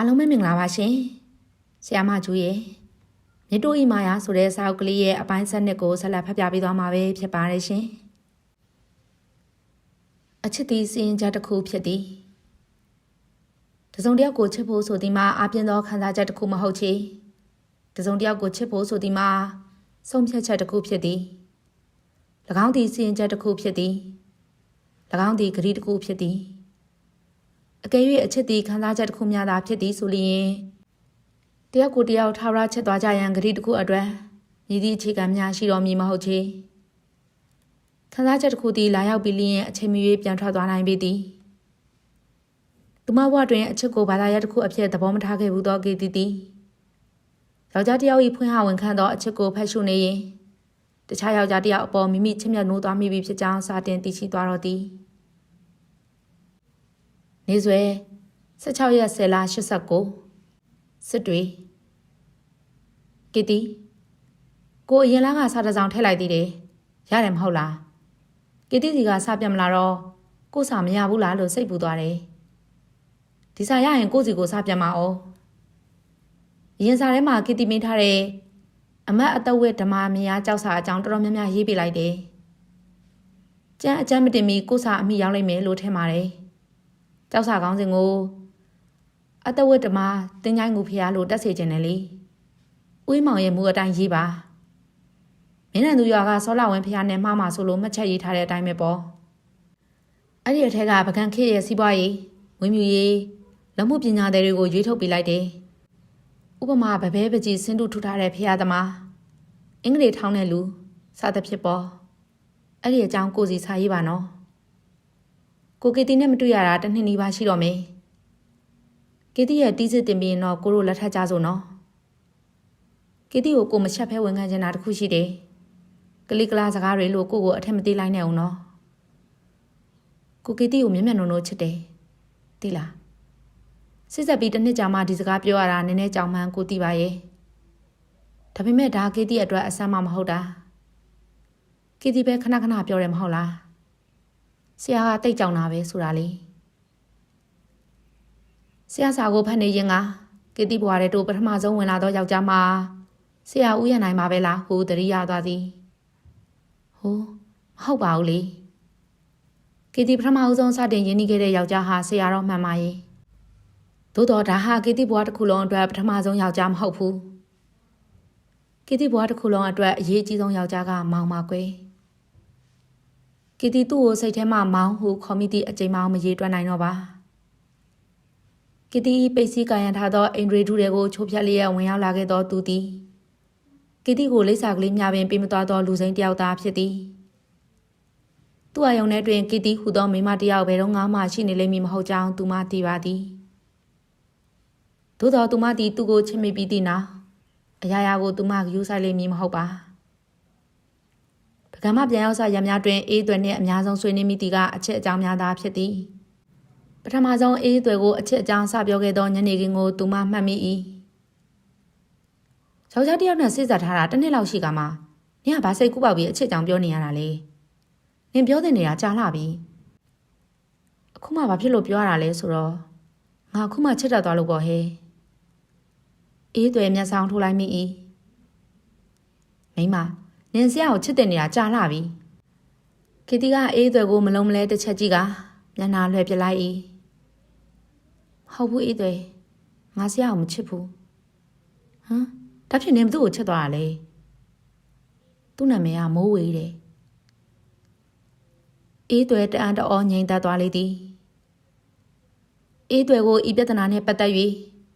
အားလုံးပဲမင်္ဂလာပါရှင်။ဆရာမကျူရဲ့မြစ်တိုးဤမာယာဆိုတဲ့စာအုပ်ကလေးရဲ့အပိုင်းဆက်နှစ်ကိုဆက်လက်ဖတ်ပြပေးသွားမှာပဲဖြစ်ပါတယ်ရှင်။အချစ်သည်စီရင်ချက်တစ်ခုဖြစ်သည်။တစုံတစ်ယောက်ကိုချစ်ဖို့ဆိုသည်မှာအပြင်းသောခံစားချက်တစ်ခုမဟုတ်ချေ။တစုံတစ်ယောက်ကိုချစ်ဖို့ဆိုသည်မှာဆုံးဖြတ်ချက်တစ်ခုဖြစ်သည်။၎င်းသည်စီရင်ချက်တစ်ခုဖြစ်သည်။၎င်းသည်ဂရီတစ်ခုဖြစ်သည်။ အကယ်၍အချစ်သည်ခံစားချက်တစ်ခုများသာဖြစ်သည်ဆိုလျင်တယောက်ကိုတယောက်ထာဝရချစ်သွားကြရန်ဂရီတစ်ခုအတွက်မြည်သည့်အခြေခံများရှိတော်မူမဟုတ်ချေခံစားချက်တစ်ခုသည်လာရောက်ပြီးလျင်အချိန်မီ၍ပြန်ထွက်သွားနိုင်ပေသည်သူမဘဝတွင်အချစ်ကိုဘာသာရပ်တစ်ခုအဖြစ်သဘောမထားခဲ့ဘူးသောကေတီတီယောက်ျားတစ်ယောက်၏ဖွင့်ဟဝန်ခံသောအချစ်ကိုဖတ်ရှုနေရင်တခြားယောက်ျားတစ်ယောက်အပေါ်မိမိချစ်မြတ်နိုးသွားမိပြီဖြစ်ကြောင်းစာတင်သိရှိသွားတော်သည် နေဆွဲ16ရက်10လ89စစ်တွေကီတီကိုအရင်လားကစားတစ်စောင်ထည့်လိုက်သေးတယ်ရတယ်မဟုတ်လားကီတီစီကစားပြတ်မလာတော့ကိုစာမရဘူးလားလို့စိတ်ပူသွားတယ်ဒီစာရရင်ကိုစီကိုစားပြတ်မှာဩရင်စာထဲမှာကီတီမင်းထားတဲ့အမတ်အတဝက်ဓမ္မမယားကြောက်စာအကြောင်းတော်တော်များများရေးပြလိုက်တယ်ကျန်းအကျမ်းမတင်မီကိုစာအမိရောက်လိုက်မယ်လို့ထင်ပါတယ် ကြောက်စာကောင်းစဉ်ကိုအတဝတ်ဓမ္မတင်းချိုင်းကိုဖျားလို့တက်စေခြင်းနဲ့လေဥိမောင်ရဲ့မူအတိုင်းရေးပါမင်းနဲ့သူရွာကစောလာဝင်ဖျားနဲ့မှားမှာဆိုလို့မှတ်ချက်ရေးထားတဲ့အတိုင်းပဲပေါ့အဲ့ဒီအထက်ကပကံခေရဲ့စီးပွားရေးဝင်းမြူရေးလက်မှုပညာတွေကိုရွေးထုတ်ပေးလိုက်တယ်ဥပမာဗဘဲပကြီးစင်းတုထူထားတဲ့ဖျားသမားအင်္ဂလိပ်ထောင်းတဲ့လူစသဖြင့်ပေါ့အဲ့ဒီအကြောင်းကိုစီစာရေးပါနော် ကိုကေတီနဲ့မတွေ့ရတာတစ်နှစ်နီးပါးရှိတော့မယ်ကေတီရဲ့တီးစစ်တင်ပြီးရင်တော့ကိုတို့လက်ထပ်ကြစို့နော်ကေတီကိုကိုမချက်ဖဲဝန်ခံချင်တာတခုရှိတယ်ကလေးကလားစကားတွေလို့ကိုကိုအထက်မသေးလိုက်နဲ့အောင်နော်ကိုကေတီကိုမျက်မျက်နှုံနှုံချစ်တယ်သိလားစစ်ဆက်ပြီးတစ်နှစ်ကြာမှဒီစကားပြောရတာနည်းနည်းကြောင်မှန်းကိုသိပါရဲ့ဒါပေမဲ့ဒါကေတီအတွက်အဆမ်းမမဟုတ်တာကေတီပဲခဏခဏပြောတယ်မဟုတ်လား ဆရာကတိတ်ကြောင်တာပဲဆိုတာလေဆရာစာကိုဖတ်နေရင်ကကေတိဘွားတဲ့တို့ပထမဆုံးဝင်လာတော့ယောက်ျားမှာဆရာဦးရနိုင်မှာပဲလားဟိုတရိရသွားသည်ဟိုမဟုတ်ပါဘူးလေကေတိပထမဦးဆုံးစတင်ရင်းနှီးခဲ့တဲ့ယောက်ျားဟာဆရာတော်မှန်ပါရဲ့သို့တော့ဒါဟာကေတိဘွားတစ်ခုလုံးအတွက်ပထမဆုံးယောက်ျားမဟုတ်ဘူးကေတိဘွားတစ်ခုလုံးအတွက်အရေးကြီးဆုံးယောက်ျားကမောင်ပါကွယ် ကီတီသူ့ကိုစိတ်ထဲမှာမောင်းဟုခေါ်မိသည့်အချိန်မှမရေတွက်နိုင်တော့ပါကီတီပိတ်စည်းကာယံထားသောအိန္ဒြေထုတွေကိုချိုးဖြတ်လျက်ဝင်ရောက်လာခဲ့သောသူသည်ကီတီကိုလိပ်စာကလေးများပင်ပေးမသွားသောလူစိမ်းတယောက်သားဖြစ်သည်သူ့အယုံထဲတွင်ကီတီဟူသောမိမတယောက်ဘယ်တော့မှရှိနေလိမ့်မည်မဟုတ်ကြောင်းသူမသိပါသည်သို့သောသူမသည်သူ့ကိုချစ်မိပြီးသည့်နောက်အရာရာကိုသူမဂရုစိုက်လိမ့်မည်မဟုတ်ပါ ပကံမပြန်ရောက်စားရများတွင်အေးသွဲနှင့်အများဆုံးဆွေးနွေးမိသည်ကအချက်အကြောင်းများသာဖြစ်သည်ပထမဆုံးအေးသွဲကိုအချက်အကြောင်းစပြောခဲ့သောညနေခင်းကိုသူမမှတ်မိ၏ယောက်ျားတစ်ယောက်နဲ့စိတ်ဆက်ထားတာတစ်နှစ်လောက်ရှိကမှနင်ကဘာစိတ်ကူးပေါက်ပြီးအချက်အကြောင်းပြောနေရတာလဲနင်ပြောတဲ့နေတာကြားလာပြီအခုမှဘာဖြစ်လို့ပြောရတာလဲဆိုတော့ငါအခုမှချစ်တတ်သွားလို့ပေါ့ဟဲ့အေးသွဲမျက်စောင်းထိုးလိုက်မိ၏မိမ နင်ဆရာကိုချစ်တဲ့နေတာကြာလာပြီခေတီကအေးသွဲကိုမလုံးမလဲတစ်ချက်ကြည့်ကမျက်နှာလွှဲပြလိုက်၏ဟုတ်ဘူးအေးသွဲငါဆရာကိုမချစ်ဘူးဟမ်ဒါဖြစ်နေသူ့ကိုချစ်သွားတာလေသူ့နာမည်ကမိုးဝေးတယ်အေးသွဲတအံ့တော်ငြိမ်သက်သွားလေသည်အေးသွဲကိုဤပြဿနာနဲ့ပတ်သက်၍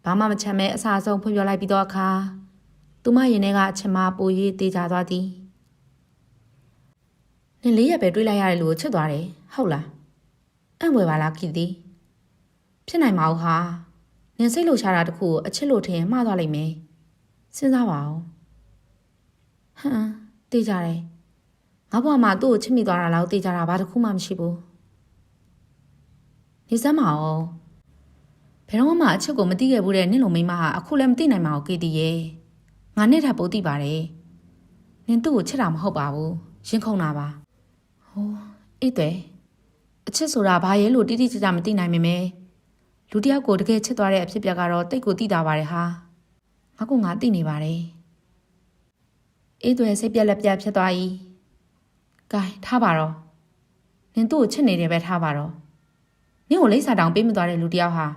ဘာမှမချမ်းမဲအစာဆုံးဖွင့်ပြလိုက်ပြီးတော့အခါသူမရင်ထဲကအချင်မပို၍တေးကြသွားသည် နင်လေးရက်ပဲတွေးလိုက်ရတယ်လို့ချစ်သွားတယ်ဟုတ်လားအံ့ဝယ်ပါလားခိသည်ဖြစ်နိုင်မှာဟာနင်စိတ်လှရှားတာတခုကိုအချစ်လို့ထင်မှားသွားလိမ့်မယ်စဉ်းစားပါဦးဟမ်တေးကြတယ်ငါဘွားမှာသူ့ကိုချစ်မိသွားတာလောက်တေးကြတာဘာတစ်ခုမှမရှိဘူးနေစမ်းမအောင်ဘယ်တော့မှအချစ်ကိုမသိခဲ့ဘူးတဲ့နင့်လိုမိန်းမဟာအခုလည်းမသိနိုင်ပါဘူးကေတီရဲ့ငါနဲ့ထပ်ပိုးသိပါတယ်နင်သူ့ကိုချစ်တာမဟုတ်ပါဘူးရင်ခုန်တာပါ ဟိုအေးတယ်အချစ်ဆိုတာဘာရဲလို့တိတိကျကျမသိနိုင်မမဲလူတစ်ယောက်ကိုတကယ်ချစ်သွားတဲ့အဖြစ်အပျက်ကတော့တိတ်ကိုတိတာပါတယ်ဟာငါကငါသိနေပါတယ်အေးသွဲစိတ်ပြက်လက်ပြက်ဖြစ်သွား၏ကဲထားပါတော့နင်သူ့ကိုချစ်နေတယ်ပဲထားပါတော့နင့်ကိုလိမ့်စာတောင်ပေးမသွားတဲ့လူတစ်ယောက်ဟာ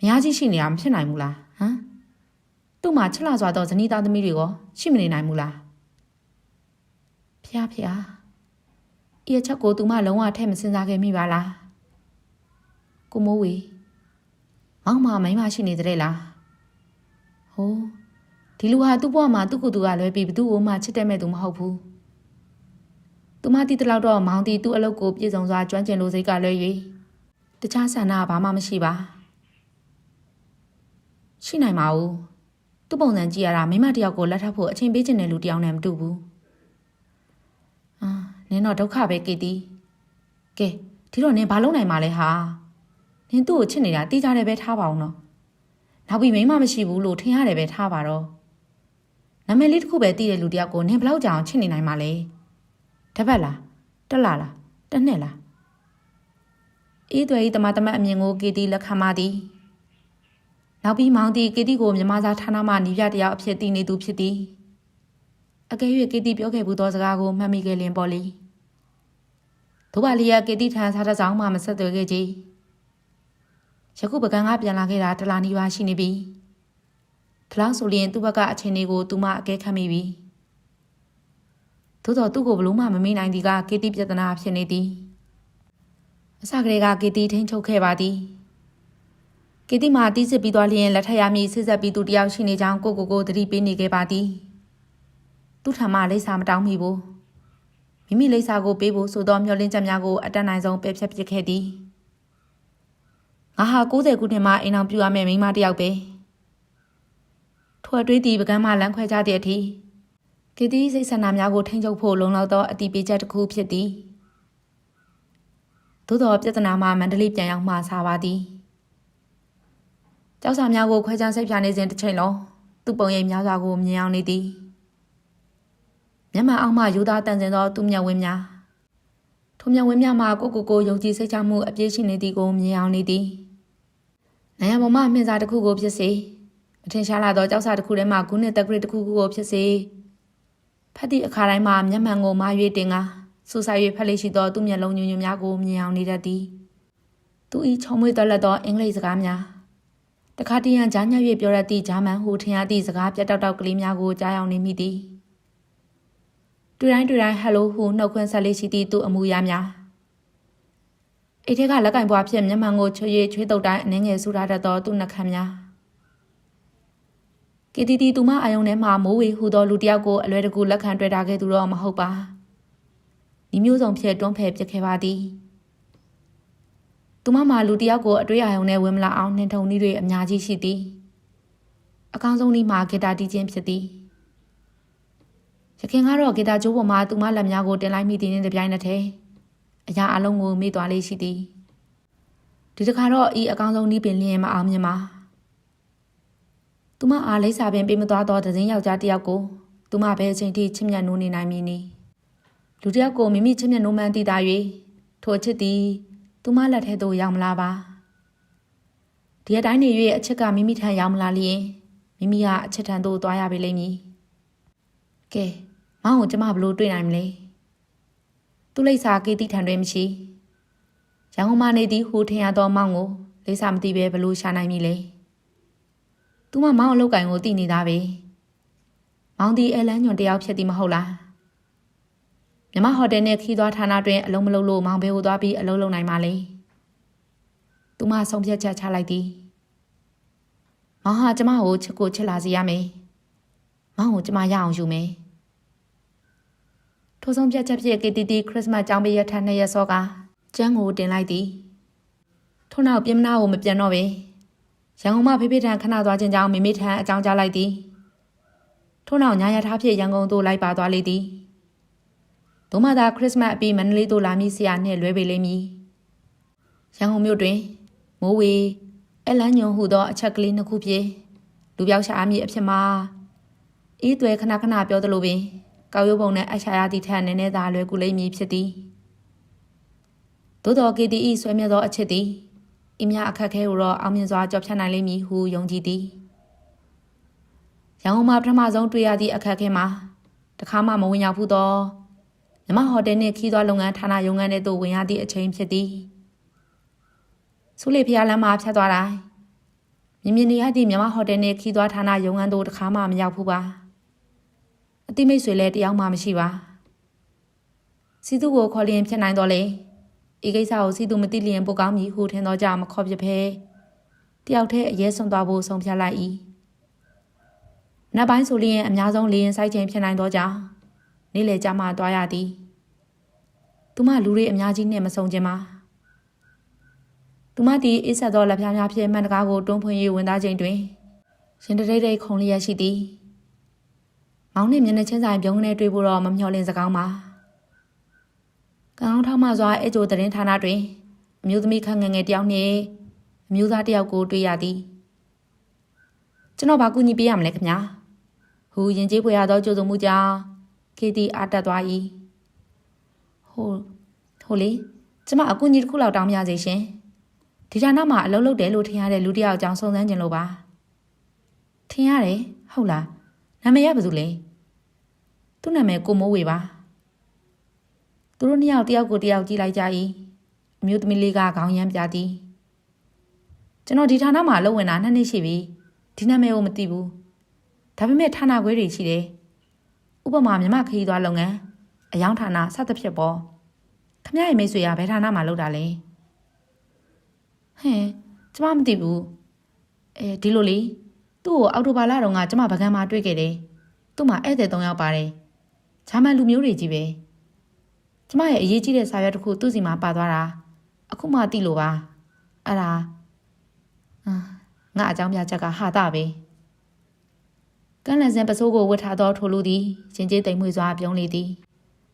မယားကြီးရှိနေတာမဖြစ်နိုင်ဘူးလားဟမ်သူ့မှာချစ်လာစွာသောဇနီးသားသမီးတွေကရှိမနေနိုင်ဘူးလားဖျားဖျား ဤအချက်ကိုသူမလုံးဝထဲ့မစင်စားခဲ့မိပါလားကိုမိုးဝေမောင်မမိန်းမရှိနေတဲ့လားဟိုးဒီလူဟာသူ့ဘဝမှာသူ့ကိုယ်သူကလွဲပြီးဘသူ့ကိုမှချစ်တဲ့မဲ့သူမဟုတ်ဘူးသူမတီးတလောက်တော့မောင်တီသူ့အလုပ်ကိုပြည့်စုံစွာကျွမ်းကျင်လို့စိတ်ကလွဲ၍တခြားဆန္ဒကဘာမှမရှိပါရှိနိုင်ပါဘူးသူ့ပုံစံကြည့်ရတာမိမတစ်ယောက်ကိုလက်ထပ်ဖို့အချိန်ပေးချင်တဲ့လူတစ်ယောက်နဲ့မတူဘူးအာ နင်တော့ဒုက္ခပဲကေတီကဲဒီတော့နင်ဘာလုပ်နိုင်မှာလဲဟာနင်သူ့ကိုချစ်နေတာတိကျတယ်ပဲထားပါအောင်နော်နောက်ပြီးမိမမရှိဘူးလို့ထင်ရတယ်ပဲထားပါတော့နာမည်လေးတစ်ခုပဲသိတဲ့လူတစ်ယောက်ကိုနင်ဘယ်လောက်ကြာအောင်ချစ်နေနိုင်မှာလဲတစ်ပတ်လားတစ်လလားတစ်နှစ်လားအေးသွဲဤတမတမတ်အမြင်ကိုကေတီလက်ခံပါသည်နောက်ပြီးမောင်တီကေတီကိုမြမသားဌာနမှနီးပြတယောက်အဖြစ်တည်နေသူဖြစ်သည် အကယ်၍ကေတီပြောခဲ့ဘူးသောစကားကိုမှတ်မိခဲ့လင်ပေါ်လီတို့ပါလီယာကေတီထံစားတဲ့ဆောင်မှမဆက်သွယ်ခဲ့ကြယခုပကံကပြန်လာခဲ့တာတလားနီးပါးရှိနေပြီဒီလောက်ဆိုရင်သူ့ဘက်ကအချင်းတွေကိုသူမအကဲခတ်မိပြီသို့တော့သူ့ကိုဘလို့မှမမေ့နိုင်သည်ကကေတီပြဿနာဖြစ်နေသည်အစကတည်းကကေတီထိန်ချုပ်ခဲ့ပါသည်ကီတိမာတီးစစ်ပြီးသွားလျင်လက်ထပ်ရမည်စစ်ဆက်ပြီးသူတယောက်ရှိနေကြောင်းကိုကိုကိုသတိပေးနေခဲ့ပါသည် သူထံမှလိပ်စာမတောင်းမိဘူးမိမိလိပ်စာကိုပေးဖို့ဆိုသောမျှော်လင့်ချက်များကိုအတတ်နိုင်ဆုံးပယ်ဖျက်ပစ်ခဲ့သည်ငါဟာ90ခုနှစ်မှအိမ်အောင်ပြူရမယ့်မိန်းမတစ်ယောက်ပဲထွက်တွေးသည်ပကန်းမှလမ်းခွဲကြတဲ့အထိကီတိစိတ်ဆန္ဒများကိုထိန်းချုပ်ဖို့လုံလောက်သောအတိပေးချက်တစ်ခုဖြစ်သည်သို့သောပြဿနာမှာမန္တလေးပြန်ရောက်မှဆာပါသည်ကျောက်စာများကိုခွဲခြားစိတ်ဖြာနေစဉ်တစ်ချိန်လုံးသူ့ပုံရိပ်များစွာကိုမြင်အောင်နေသည် မျက်မှန်အောက်မှယူသားတန်စင်သောသူ့မျက်ဝန်းများထိုမျက်ဝန်းများမှာကိုကိုကိုယုံကြည်စိတ်ချမှုအပြည့်ရှိနေသည်ကိုမြင်အောင်နေသည်နိုင်ရပေါ်မှမြင်စာတစ်ခုကိုဖြစ်စေမထင်ရှားလာသောကျောက်စာတစ်ခုထဲမှဂုဏ်တက်ကရစ်တစ်ခုခုကိုဖြစ်စေဖတ်သည့်အခါတိုင်းမှာမျက်မှန်ကိုမာ၍တင်ကားစူဆိုင်၍ဖတ်လေးရှိသောသူ့မျက်လုံးညွညွများကိုမြင်အောင်နေတတ်သည်သူ၏ချုံမွေးတော်လက်သောအင်္ဂလိပ်စကားများတခါတရံကြားညရွေပြောရသည့်ဂျာမန်ဟူထင်ရသည့်စကားပြတ်တောက်တောက်ကလေးများကိုကြားရောက်နေမိသည် တွေ့တိုင်းတွေ့တိုင်းဟယ်လိုဟူနှုတ်ခွန်းဆက်လေးရှိသည့်သူ့အမူအရာများအိတ်ထဲကလက်ကင်ပွားဖြင့်မျက်မှန်ကိုချွေ၍ချွေးတုပ်တိုင်းအနှင်းငယ်ဆူထားတတ်သောသူ့နှာခမ်းများကီတီတီသူမအာယုံထဲမှမိုးဝေဟူသောလူတစ်ယောက်ကိုအလွယ်တကူလက်ခံတွေ့တာခဲ့သူတော့မဟုတ်ပါဒီမျိုးစုံဖြင့်တွန်းဖယ်ပစ်ခဲ့ပါသည်သူမမှလူတစ်ယောက်ကိုအတွေ့အကြုံနဲ့ဝင်မလာအောင်နှင်ထုံနည်းတွေအများကြီးရှိသည်အကောင်းဆုံးနည်းမှာဂီတာတီးခြင်းဖြစ်သည် ရခင်ကတော့ဂီတာကျိုးပေါ်မှာသူမလက်များကိုတင်လိုက်မိသည်နှင့်တပြိုင်နက်တည်းအရာအလုံးကိုမေ့သွားလေးရှိသည်ဒီတစ်ခါတော့ဤအကောင်းဆုံးနည်းပင်လျင်မအောင်မြင်ပါသူမအားလိပ်စာပင်ပေးမသွားသောသင်းယောက်ျားတစ်ယောက်ကိုသူမဘယ်အချိန်ထိချစ်မြတ်နိုးနေနိုင်မည်နည်းလူတစ်ယောက်ကိုမိမိချစ်မြတ်နိုးမှန်းသိတာ၍ထိုအချစ်သည်သူမလက်ထဲသို့ရောက်မလာပါဒီအတိုင်းနေ၍အချစ်ကမိမိထံရောက်မလာလျင်မိမိကအချစ်ထံသို့သွားရပေလိမ့်မည်ကဲ မောင်ကိုကျမဘလို့တွေ့နိုင်မလဲသူလိပ်စာကေတီထံတွင်မရှိရန်ကုန်မှနေသည်ဟူထင်ရသောမောင်ကိုလိပ်စာမသိပဲဘလို့ရှာနိုင်မည်လဲသူမမောင်အလုတ်ကင်ကိုသိနေတာပဲမောင်ဒီအဲလန်းညွန်တယောက်ဖြစ်သည်မဟုတ်လားမြမဟိုတယ်နဲ့ခီးသွားဌာနတွင်အလုံးမလုံးလို့မောင်ဘဲကိုသွားပြီးအလုံးလုံးနိုင်ပါလေ။သူမဆုံးဖြတ်ချက်ချလိုက်သည်။မောင်ဟာကျမကိုချစ်ကိုချစ်လာစေရမယ်။မောင်ကိုကျမရအောင်ယူမယ်။ ထိုဆုံးဖြတ်ချက်ဖြင့်ကေတီတီခရစ်စမတ်ကျောင်းပေးရထနှစ်ရက်စောကကျန်းကိုတင်လိုက်သည်။ထို့နောက်ပြင်မနာကိုမပြန်တော့ပဲ။ရန်ကုန်မှဖေဖေထံခဏသွားခြင်းကြောင့်မိမိထံအကြောင်းကြားလိုက်သည်။ထို့နောက်ညာရထားဖြင့်ရန်ကုန်သို့လိုက်ပါသွားလေသည်။။ဒုမသာခရစ်စမတ်အပြီးမန္တလေးသို့လာမည့်ဆရာနှင့်လွဲပေလိမ့်မည်။ရန်ကုန်မြို့တွင်မိုးဝေအလန်းညုံဟုသောအချက်ကလေးနှစ်ခုဖြင့်လူပြောက်ရှာအမည်အဖြစ်မှာအေးသွဲခဏခဏပြောသလိုပင် ကောက်ရုပ်ပုံနဲ့အရှာရသည့်ထက်နည်းနည်းသာလွယ်ကူလိမ့်မည်ဖြစ်သည်။သို့တော်ကေတီဤဆွဲမြတ်သောအချက်သည်အင်းများအခက်ခဲကိုတော့အောင်မြင်စွာကြော်ဖြတ်နိုင်လိမ့်မည်ဟုယုံကြည်သည်ရန်ကုန်မှာပထမဆုံးတွေ့ရသည့်အခက်ခဲမှာတခါမှမဝင်ရောက်ဘူးတော့မြမဟိုတယ်နှင့်ခီးသွွားလုပ်ငန်းဌာနရုံးခန်းထဲသို့ဝင်ရသည့်အချိန်ဖြစ်သည်ဆူလီဖျားလမ်းမှာဖြတ်သွားတိုင်းမြင်မြင်နေရသည့်မြမဟိုတယ်နှင့်ခီးသွွားဌာနရုံးခန်းသို့တခါမှမရောက်ဘူးပါ အတိမိတ်ဆွေလည်းတယောက်မှမရှိပါစီသူကိုခေါ်လျင်ဖြစ်နိုင်တော့လေဤကိစ္စကိုစီသူမသိလျင်ပိုကောင်းမည်ဟုထင်သောကြောင့်မခေါ်ပြဖဲတယောက်တည်းအရေးဆွန်သွားဖို့ဆုံးဖြတ်လိုက်၏နတ်ပိုင်းဆိုလျင်အများဆုံးလေရင်ဆိုင်ခြင်းဖြစ်နိုင်သောကြောင့်နေ့လေကြမှာသွားရသည်သူမလူတွေအများကြီးနဲ့မဆုံးခြင်းပါသူမသည်အေးဆက်သောလက်ဖြားများဖြင့်မှန်တကားကိုတွန်းဖွင့်၍ဝင်သားခြင်းတွင်ရင်တရိတ်ရိတ်ခုံလျက်ရှိသည် မောင်နှင့်မျက်နှာချင်းဆိုင်ပြုံးကနေတွေ့ဖို့တော့မမျှော်လင့်စကောင်းပါကောင်းထောက်မှစွာအကျိုးသတင်းဌာနတွင်အမျိုးသမီးခန့်ငယ်ငယ်တယောက်နှင့်အမျိုးသားတယောက်ကိုတွေ့ရသည်ကျွန်တော်ဘာကူညီပေးရမလဲခင်ဗျာဟူရင်ကျေးဖွေရသောကြိုးစုံမှုကြောင့်ကေတီအားတက်သွား၏ဟိုဟိုလေကျမအကူအညီတစ်ခုလောက်တောင်းပြစေရှင်ဒီဌာနမှာအလုပ်လုပ်တယ်လို့ထင်ရတဲ့လူတစ်ယောက်အကြောင်းစုံစမ်းကြလို့ပါထင်ရတယ်ဟုတ်လားနာမည်ရဘာလို့လဲ သူ့နာမည်ကိုမိုးဝေပါသူတို့နှစ်ယောက်တယောက်ကိုတယောက်ကြည့်လိုက်ကြ၏အမျိုးသမီးလေးကခေါင်းရမ်းပြသည်ကျွန်တော်ဒီဌာနမှာအလုပ်ဝင်တာနှစ်နှစ်ရှိပြီဒီနာမည်ကိုမသိဘူးဒါပေမဲ့ဌာနခွဲတွေရှိတယ်ဥပမာမြမခရီးသွားလုပ်ငန်းအယောင်ဌာနစသဖြင့်ပေါ့ခမရရဲ့မိတ်ဆွေကဘယ်ဌာနမှာလုပ်တာလဲဟင်ကျမမသိဘူးအဲဒီလိုလေသူ့ကိုအော်တိုဘာလတုန်းကကျမဗကန်မှာတွေ့ခဲ့တယ်သူ့မှာဧည့်သည်၃ယောက်ပါတယ် ဂျာမန်လူမျိုးတွေကြီးပဲကျမရဲ့အရေးကြီးတဲ့စာရွက်တစ်ခုသူ့စီမှာပါသွားတာအခုမှသိလို့ပါအဲ့ဒါအာငါအကြောင်းပြချက်ကဟာတာပဲကန်းလန်စင်ပစိုးကိုဝတ်ထားသောထိုလူသည်ရင်ကျေးတိမ်မွေစွာပြုံးလေသည်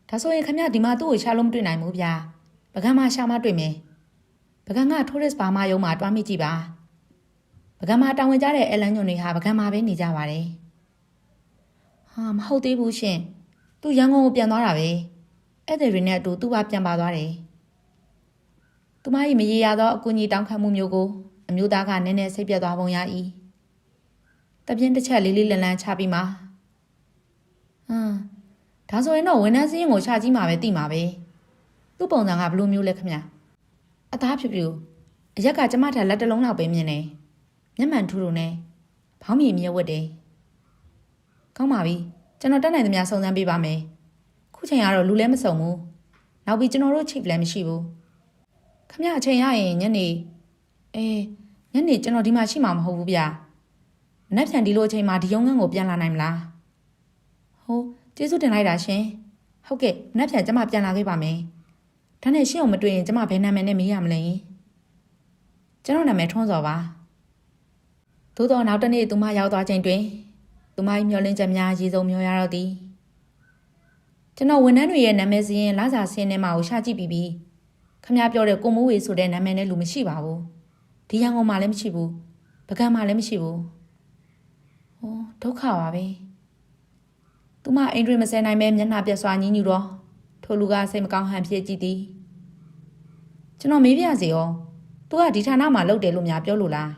ဒါဆိုရင်ခမဒီမှာသူ့ကိုရှာလို့မတွေ့နိုင်ဘူးဗျာပကံမှာရှာမတွေ့မယ်ပကံကထိုးရစ်ဘာမယုံမှာတွားမိကြည့်ပါပကံမှာတောင်းဝင်ကြတဲ့အဲလန်ညွန်တွေဟာပကံမှာပဲနေကြပါတယ်ဟာမဟုတ်သေးဘူးရှင် သူရန်ကုန်ကိုပြန်သွားတာပဲဧည့်သည်တွေနဲ့အတူသူ့ဘာပြန်ပါသွားတယ်သူမ၏မရေရသောအကူအညီတောင်းခံမှုမျိုးကိုအမျိုးသားကနည်းနည်းစိတ်ပြတ်သွားပုံရ၏တပြင်းတစ်ချက်လေးလေးလန်လန်ချပြီးမှဟမ်ဒါဆိုရင်တော့ဝန်ထမ်းစည်းရင်ကိုချကြည့်မှာပဲသိမှာပဲသူ့ပုံစံကဘလို့မျိုးလဲခင်ဗျအသားဖြူဖြူအရက်ကကျမထက်လက်တစ်လုံးလောက်ပဲမြင်တယ်မျက်မှန်ထူထူနဲ့ဘောင်းမြေမြဲဝတ်တယ်ကောင်းပါပြီ ကျွန်တော်တက်နိုင်သမျှစုံစမ်းပေးပါမယ်ခုချိန်ကတော့လူလည်းမစုံဘူးနောက်ပြီးကျွန်တော်တို့ချိတ်လည်းမရှိဘူးခမအချိန်ရရင်ညနေအေးညနေကျွန်တော်ဒီမှာရှိမှာမဟုတ်ဘူးဗျာမနေ့ပြန်ဒီလိုအချိန်မှာဒီရုံငန်းကိုပြန်လာနိုင်မလားဟိုကျေးဇူးတင်လိုက်တာရှင်ဟုတ်ကဲ့မနေ့ပြန်ကျမပြန်လာခဲ့ပါမယ်ဒါနဲ့ရှင့်အောင်မတွေ့ရင်ကျမဘယ်နာမည်နဲ့မေးရမလဲကျွန်တော်နာမည်ထွန်းစော်ပါသို့တော့နောက်တနေ့သူမရောက်သွားချိန်တွင် သူမ၏မျောလင်းချက်များရေစုံမျောရတော့သည်ကျွန်တော်ဝန်ထမ်းတွေရဲ့နာမည်စရင်လာစာစင်းထဲမှာကိုရှာကြည့်ပြီးပြီခမပြောတဲ့ကိုမိုးဝေဆိုတဲ့နာမည်နဲ့လူမရှိပါဘူးဒီရန်ကုန်မှာလည်းမရှိဘူးပကံမှာလည်းမရှိဘူးဟောဒုက္ခပါပဲသူမအိမ်တွင်မဆဲနိုင်ပဲမျက်နှာပြက်စွာညင်းညူတော့ထိုလူကစိတ်မကောင်းဟန်ဖြစ်ကြည့်သည်ကျွန်တော်မေးပြစေရောသူကဒီဌာနမှာလုပ်တယ်လို့များပြောလို့လား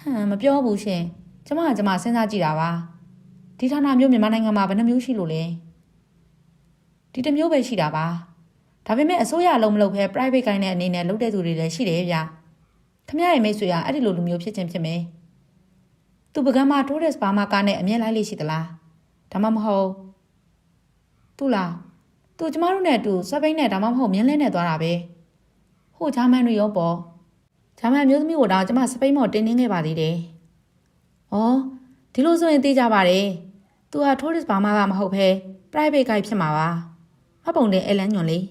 ဟမ်မပြောဘူးရှင် ကျမကကျမစဉ်းစားကြည့်တာပါဒီဌာနမျိုးမြန်မာနိုင်ငံမှာဘယ်နှမျိုးရှိလို့လဲဒီတစ်မျိုးပဲရှိတာပါဒါပေမဲ့အစိုးရလုံးမလုပ်ဘဲ private ကိုင်းတဲ့အနေနဲ့လုပ်တဲ့သူတွေလည်းရှိတယ်ဗျခမရရဲ့မိတ်ဆွေကအဲ့ဒီလိုလူမျိုးဖြစ်ချင်းဖြစ်မယ်သူပကံမှာ tourist ဘာမှကားနဲ့အမြဲလိုက်လေးရှိသလားဒါမှမဟုတ်သူ့လားသူကျမတို့နဲ့အတူစပိန်နဲ့ဒါမှမဟုတ်မြင်းလဲနဲ့သွားတာပဲဟိုဂျာမန်တွေရောပေါ့ဂျာမန်မျိုးသမီးကိုတော့ကျမစပိန်မော်တင်နေခဲ့ပါသေးတယ်။ ဩဒီလိုဆိုရင်သိကြပါတယ်။ तू ဟာ tourist ဘာမှကမဟုတ်ဘဲ private guide ဖြစ်မှာပါ။မပုံတဲ့အဲလန်ညွန်လေး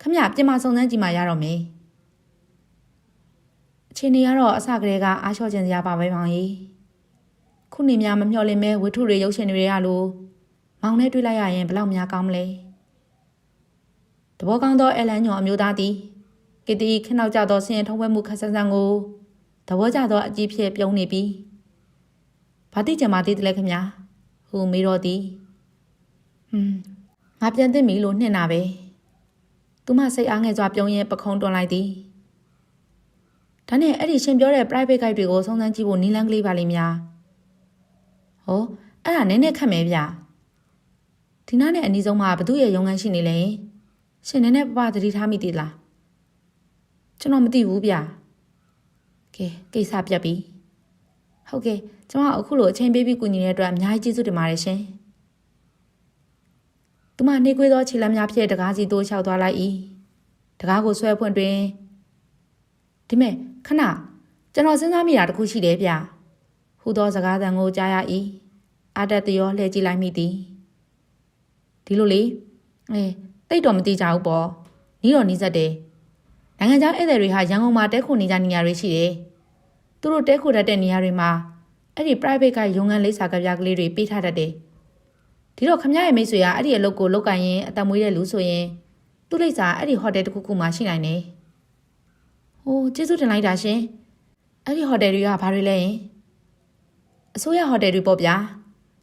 ခမပြင်မာစုံစမ်းကြည့်မှရတော့မယ်။အချိန်ကြီးကတော့အစကတည်းကအားလျှော့ခြင်းစရာပါပဲမောင်ကြီး။ခုနေများမမျှော်လင့်မဲဝတ္ထုတွေရုပ်ရှင်တွေရလို့မောင်နဲ့တွေ့လိုက်ရရင်ဘလောက်များကောင်းမလဲ။တဘောကောင်းသောအဲလန်ညွန်အမျိုးသားသည်ကတိခနောက်ကြသောဆင်းရဲထုံးဝဲမှုခက်ဆန်းဆန်းကိုသဘောကျသောအကြီးဖြစ်ပြုံးနေပြီး ဘာတိကြမှာသေးတယ်လဲခင်ဗျာဟူမေးတော့သည်ဟွန်းငါပြန်သိပြီလို့နှင့်နာပဲသူမစိတ်အားငယ်စွာပြုံးရင်ပခုံးတွန်လိုက်သည်ဒါနဲ့အဲ့ဒီရှင်ပြောတဲ့ private guide တွေကိုစုံစမ်းကြည့်ဖို့နီလန်းကလေးပါလိမ့်များဟောအဲ့ဒါနည်းနည်းခက်မယ်ဗျဒီနားနဲ့အနီးဆုံးမှာဘသူရဲ့ရုံငန်းရှိနေလဲရှင်နည်းနည်းပပသတိထားမိသေးလားကျွန်တော်မသိဘူးဗျကဲကိစ္စပြတ်ပြီဟုတ်ကဲ့ ကျွန်မအခုလိုအချိန်ပေးပြီးကူညီတဲ့အတွက်အများကြီးကျေးဇူးတင်ပါတယ်ရှင်သူမနှိကွေးသောခြေလက်များဖြင့်တကားစီတိုးလျှောက်သွားလိုက်၏တကားကိုဆွဲဖွင့်တွင်ဒီမဲ့ခဏကျွန်တော်စဉ်းစားမိတာတစ်ခုရှိတယ်ဗျဟူသောစကားသံကိုကြားရ၏အာတက်တရောလှည့်ကြည့်လိုက်မိသည်ဒီလိုလေအဲတိတ်တော့မသိကြဘူးပေါ့နီးတော့နီးစက်တယ်နိုင်ငံခြားဧည့်သည်တွေဟာရန်ကုန်မှာတဲခုနေကြနေရတွေရှိတယ်သူတို့တဲခုတတ်တဲ့နေရာတွေမှာ အဲ့ဒီ private ကရုံငန်းလိပ်စာကပြကလေးတွေပေးထားတတ်တယ်ဒီတော့ခမရရဲ့မိတ်ဆွေကအဲ့ဒီအလုပ်ကိုလုပ်ကင်ရင်အတမွေးတဲ့လူဆိုရင်သူ့လိပ်စာအဲ့ဒီဟိုတယ်တစ်ခုခုမှရှိနိုင်တယ်ဟိုကျေးဇူးတင်လိုက်တာရှင်အဲ့ဒီဟိုတယ်တွေကဘာတွေလဲယင်အစိုးရဟိုတယ်တွေပေါ့ဗျာ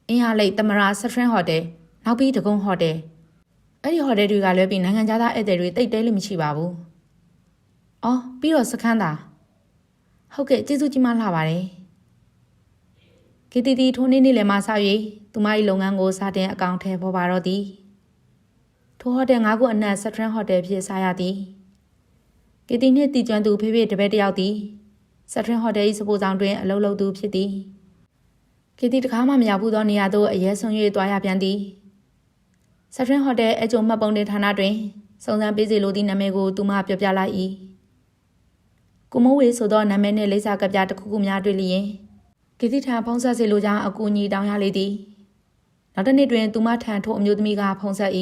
အင်းဟာလိတ်တမရာစထရင်းဟိုတယ်နောက်ပြီးဒဂုံဟိုတယ်အဲ့ဒီဟိုတယ်တွေကလွဲပြီးနိုင်ငံခြားသားဧည့်သည်တွေတိတ်တဲလို့မရှိပါဘူးအော်ပြီးတော့စခန်းသာဟုတ်ကဲ့ကျေးဇူးကြီးမလှပါတယ် ကေတီတီထိုးနေနေလည်းမဆောက်၍သူမ၏လုပ်ငန်းကိုစတင်အကောင့်ထဲပေါ်ပါတော့သည်ထိုဟိုတယ်ငါးခုအနက်စထရင်းဟိုတယ်ဖြစ်စားရသည်ကေတီနှင့်တည်ကျွမ်းသူဖေဖေတပည့်တယောက်သည်စထရင်းဟိုတယ်၏စပိုဆောင်တွင်အလုပ်လုပ်သူဖြစ်သည်ကေတီတကားမှမရောက်ဘူးသောနေရာသို့အရဲဆုံး၍တွားရပြန်သည်စထရင်းဟိုတယ်အကျုံမှတ်ပုံတင်ဌာနတွင်စုံစမ်းပေးစီလိုသည့်နာမည်ကိုသူမပြောပြလိုက်၏ကိုမိုးဝေဆိုသောနာမည်နှင့်လိပ်စာကပြတစ်ခုခုများတွေ့လျင် ကေတိထံဖုံးဆက်စီလိုကြောင်းအကူအညီတောင်းရလေသည်နောက်တစ်နေ့တွင်သူမထံထိုအမျိုးသမီးကဖုံးဆက်၏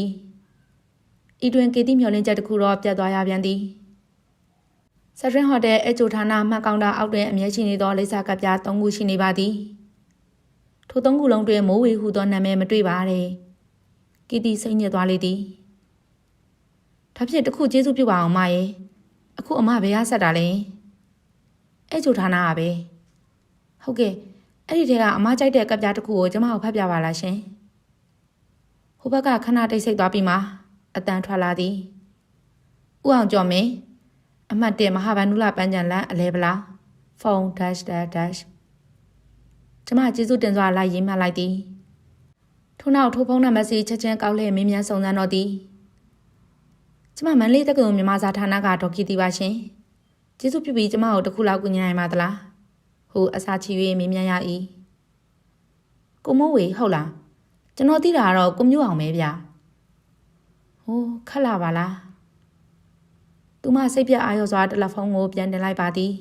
ဤတွင်ကေတိမျောလင်းချက်တစ်ခုတော့ပြတ်သွားရပြန်သည်စထရင်ဟိုတယ်အချိုဌာနမှတ်ကောင်တာအောက်တွင်အမြဲရှိနေသောလိပ်စာကပြ၃ခုရှိနေပါသည်ထိုသုံးခုလုံးတွင်မိုးဝေဟုသောနာမည်မတွေ့ပါတဲ့ကီတီစိတ်ညစ်သွားလေသည်ဒါဖြင့်တခုကျေးဇူးပြုပါအောင်မရဲ့အခုအမဘယ်ရဆက်တာလဲအဲ့ချိုဌာနကပဲ ဟုတ်ကဲ့အဲ့ဒီထဲကအမကြိုက်တဲ့ကပ်ပြားတစ်ခုကိုကျမကိုဖတ်ပြပါလားရှင်ဟိုဘက်ကခဏတိတ်ဆိတ်သွားပြီးမှအတန်ထွက်လာသည်ဥအောင်ကျော်မင်းအမှတ်1မဟာဗန္ဓုလပန်းချံလန်းအလဲပလားဖုန်း dash dash dash ကျမကျေးဇူးတင်စွာလိုက်ရေးမှတ်လိုက်သည်ထို့နောက်ထိုဖုန်းနံပါတ်စီချက်ချင်းကောက်လှည့်မင်းမြန်စုံစမ်းတော့သည်ကျမမန်လေးတက္ကသိုလ်မြန်မာစာဌာနကဒေါက်ကီတီပါရှင်ကျေးဇူးပြုပြီးကျမကိုတစ်ခုလောက်ကူညီနိုင်ပါသလား ဟိုအစာချီ၍မင်းမြန်ရ၏ကိုမိုးဝေဟုတ်လားကျွန်တော်သိတာကတော့ကိုမျိုးအောင်ပဲဗျဟိုခက်လာပါလားသူမစိတ်ပြအာရုံစွာတယ်လီဖုန်းကိုပြန်တင်လိုက်ပါသည်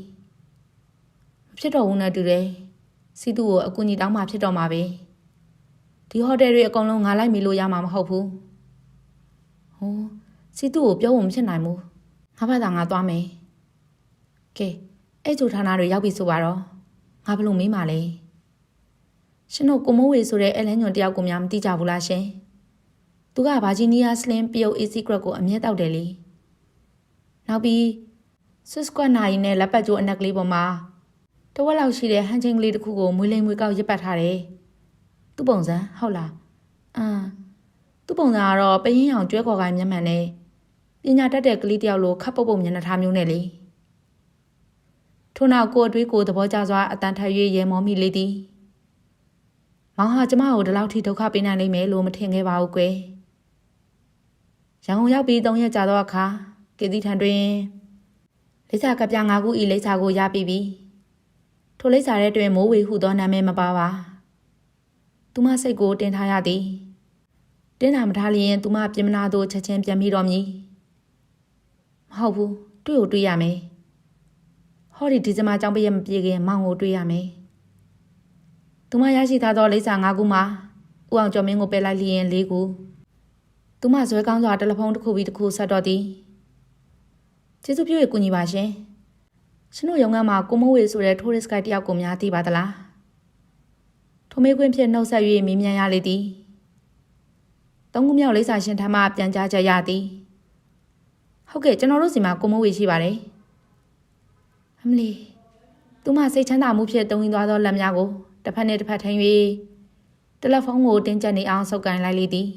မဖြစ်တော့ဘူးနဲ့တူတယ်စီသူကိုအကူအညီတောင်းမှဖြစ်တော့မှာပဲဒီဟိုတယ်တွေအကုန်လုံးငါလိုက်မိလို့ရမှာမဟုတ်ဘူးဟိုစီသူကိုပြောဖို့မဖြစ်နိုင်ဘူးငါဘာသာငါသွားမယ်ကဲအဲ့ချိုဌာနတွေရောက်ပြီဆိုပါတော့ ငါဘလို့မေးမှလဲရှင်တို့ကိုမိုးဝေဆိုတဲ့အဲလန်းညွန်တယောက်ကိုများမသိကြဘူးလားရှင်သူကဗာဂျီးနီးယားစလင်ပယုတ်အေးစီကရက်ကိုအမြဲတောက်တယ်လေနောက်ပြီးဆွစ်ကွက်နာရီနဲ့လက်ပတ်ကျိုးအနက်ကလေးပေါ်မှာတဝက်လောက်ရှိတဲ့ဟန်ချင်းကလေးတစ်ခုကိုမွေးလိမ်မွေးကောက်ရစ်ပတ်ထားတယ်သူ့ပုံစံဟုတ်လားအမ်သူ့ပုံစံကတော့ပရင်အောင်ကျွဲခေါ်ကိုင်းမျက်မှန်နဲ့ပညာတတ်တဲ့ကလေးတယောက်လိုခပ်ပုတ်ပုတ်မျက်နှာထားမျိုးနဲ့လေ ထို့နောက်ကိုအတွေးကိုသဘောကျစွာအတန်ထပ်၍ရေမောမိလေသည်မောင်ဟာကျမကိုဒီလောက်ထိဒုက္ခပေးနိုင်လိမ့်မယ်လို့မထင်ခဲ့ပါဘူးကွယ်ရန်ကုန်ရောက်ပြီး၃ရက်ကြာသောအခါကေတီထံတွင်လိပ်စာကပြ၅ခုဤလိပ်စာကိုရပြီးပြီထိုလိပ်စာထဲတွင်မိုးဝေဟုသောနာမည်မပါပါသူမစိတ်ကိုတင်ထားရသည်တင်းတာမထားလျင်သူမပြင်မနာသို့ချက်ချင်းပြန်ပြီးတော်မည်မဟုတ်ဘူးတွေ့ကိုတွေ့ရမယ် ဟောဒီဒီဇင်ဘာကျောင်းပရက်မပြေခင်မောင်ကိုတွေ့ရမယ်။သူမရရှိထားသောလိပ်စာ၅ခုမှာဦးအောင်ကျော်မင်းကိုပယ်လိုက်လျင်၄ခု။သူမဇွဲကောင်းစွာတယ်လီဖုန်းတစ်ခုပြီးတစ်ခုဆက်တော့သည်။ကျေးဇူးပြုရကူညီပါရှင်။ရှင်တို့ရုံကမှာကိုမိုးဝေဆိုတဲ့ tourist guide တယောက်ကိုများသိပါသလား။ထိုမေးခွန်းဖြင့်နှုတ်ဆက်၍မေးမြန်းရလေသည်။သုံးခုမြောက်လိပ်စာရှင်ထမ်းမှပြန်ကြားချက်ရသည်။ဟုတ်ကဲ့ကျွန်တော်တို့စီမှာကိုမိုးဝေရှိပါတယ်။ အမလီသူမစိတ်ချမ်းသာမှုဖြင့်တုံရင်သွားသောလက်များကိုတစ်ဖက်နှင့်တစ်ဖက်ထိန်၍တယ်လီဖုန်းကိုတင်းကျပ်နေအောင်ဆုပ်ကိုင်လိုက်လေသည်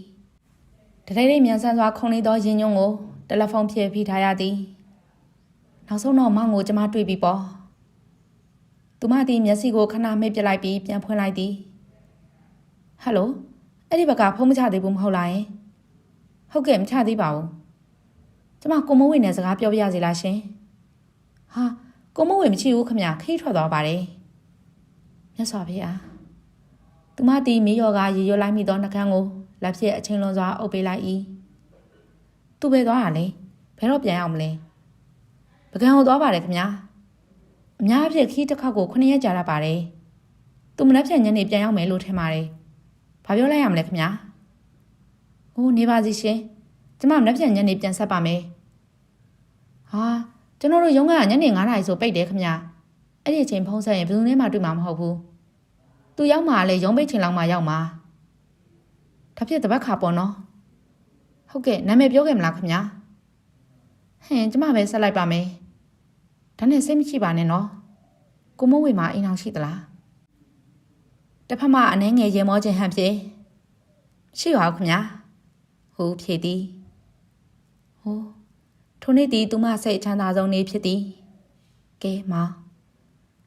တထိုင်ရိပ်မြန်ဆန်းစွာခုန်နေသောရင်ညွန့်ကိုတယ်လီဖုန်းဖြင့်ဖိထားရသည်နောက်ဆုံးတော့မောင်ကိုကျမတွေ့ပြီပေါ့သူမဒီမျက်စိကိုခဏမိတ်ပြလိုက်ပြီးပြန်ဖွင့်လိုက်သည်ဟယ်လိုအဲ့ဒီဘက်ကဖုန်းမချသေးဘူးမဟုတ်လားယင်ဟုတ်ကဲ့မချသေးပါဘူးကျမကိုမိုးဝေနဲ့စကားပြောပြရစီလားရှင်ဟာ ကိုမိုးဝေမရှိဘူးခမခီးထွက်သွားပါတယ်မြတ်စွာဘုရားသူမဒီမေးရောကရေရွလိုက်မိသောနှကန်းကိုလက်ဖြင့်အချင်းလွန်စွာအုပ်ပေးလိုက်၏သူပဲသွားတာလေဘယ်တော့ပြန်ရောက်မလဲပကံကိုသွားပါတယ်ခမအများအဖြစ်ခီးတစ်ခေါက်ကို9ရက်ကြာရပါတယ်သူမလက်ဖြတ်ညနေပြန်ရောက်မယ်လို့ထင်ပါတယ်ဘာပြောလိုက်ရမလဲခမဟိုးနေပါစီရှင်ကျမမလက်ဖြတ်ညနေပြန်ဆက်ပါမယ်ဟာ ကျွန်တော်တို့ရုံးကညနေ9နာရီဆိုပိတ်တယ်ခမအဲ့ဒီအချိန်ဖုံးဆက်ရင်ဘယ်သူနဲ့မှတွေ့မှာမဟုတ်ဘူးသူရောက်မှလည်းရုံးပိတ်ချိန်လောက်မှရောက်မှာဒါဖြစ်တပတ်ခါပေါ့နော်ဟုတ်ကဲ့နာမည်ပြောခဲ့မလားခမဟင်ကျမပဲဆက်လိုက်ပါမယ်ဒါနဲ့စိတ်မရှိပါနဲ့နော်ကိုမိုးဝေမှာအိမ်အောင်ရှိသလားတစ်ဖက်မှအနှဲငယ်ရေမောခြင်းဟန်ဖြစ်ရှိပါဦးခမဟုတ်ဖြေသည်ဟိုး ထိုနေ့သည်သူမစိတ်ချမ်းသာဆုံးနေ့ဖြစ်သည်ကဲမောင်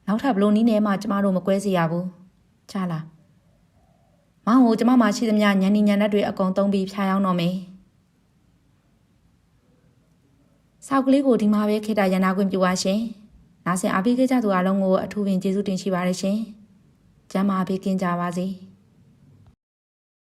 နောက်ထပ်ဘလို့နီးနေမှကျမတို့မကွဲစီရဘူးချာလားမောင်ကိုကျမမှရှိသမျှညံနေညံနဲ့တွေအကုန်သုံးပြီးဖျားယောင်းတော့မယ်ဆောက်ကလေးကိုဒီမှာပဲခေတ္တရန်နာခွင့်ပြုပါရှင်နားဆင်အားပေးခဲ့ကြသူအားလုံးကိုအထူးပင်ကျေးဇူးတင်ရှိပါတယ်ရှင်ကျမ်းမာပေးကင်းကြပါစေ။